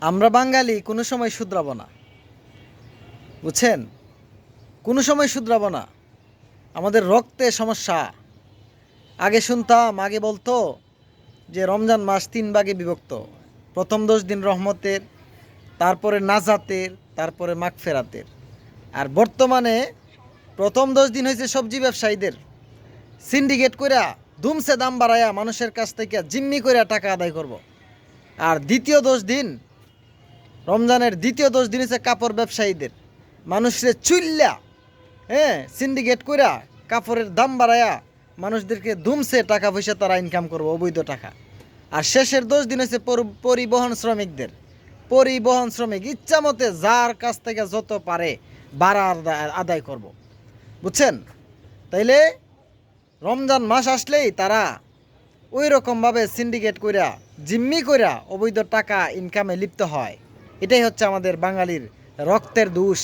আমরা বাঙালি কোনো সময় শুধরাবো না। বুঝছেন? কোনো সময় শুধরাবো না। আমাদের রক্তে সমস্যা। আগে শুনতাম, আগে বলতো যে রমজান মাস তিন ভাগে বিভক্ত। প্রথম দশ দিন রহমতের, তারপরে নাজাতের, তারপরে মাগফেরাতের। আর বর্তমানে প্রথম দশ দিন হয়েছে সবজি ব্যবসায়ীদের। সিন্ডিকেট কইরা দুমসে দাম বাড়ায়া মানুষের কাছ থেকে জিম্মি কইরা টাকা আদায় করব। আর দ্বিতীয় দশ দিন রমজানের দ্বিতীয় দশ দিন হচ্ছে কাপড় ব্যবসায়ীদের। মানুষের চুল্লা হ্যাঁ সিন্ডিকেট কইরা কাপড়ের দাম বাড়ায়া মানুষদেরকে দুমসে টাকা পয়সা তারা ইনকাম করব, অবৈধ টাকা। আর শেষের দশ দিন হচ্ছে পরিবহন শ্রমিকদের। পরিবহন শ্রমিক ইচ্ছা মতে যার কাছ থেকে যত পারে আদায়- আদায় করব। বুঝছেন? তাইলে রমজান মাস আসলেই তারা ওই রকমভাবে সিন্ডিকেট কইরা, জিম্মি কইরা অবৈধ টাকা ইনকামে লিপ্ত হয়। এটাই হচ্ছে আমাদের বাঙালির রক্তের দোষ।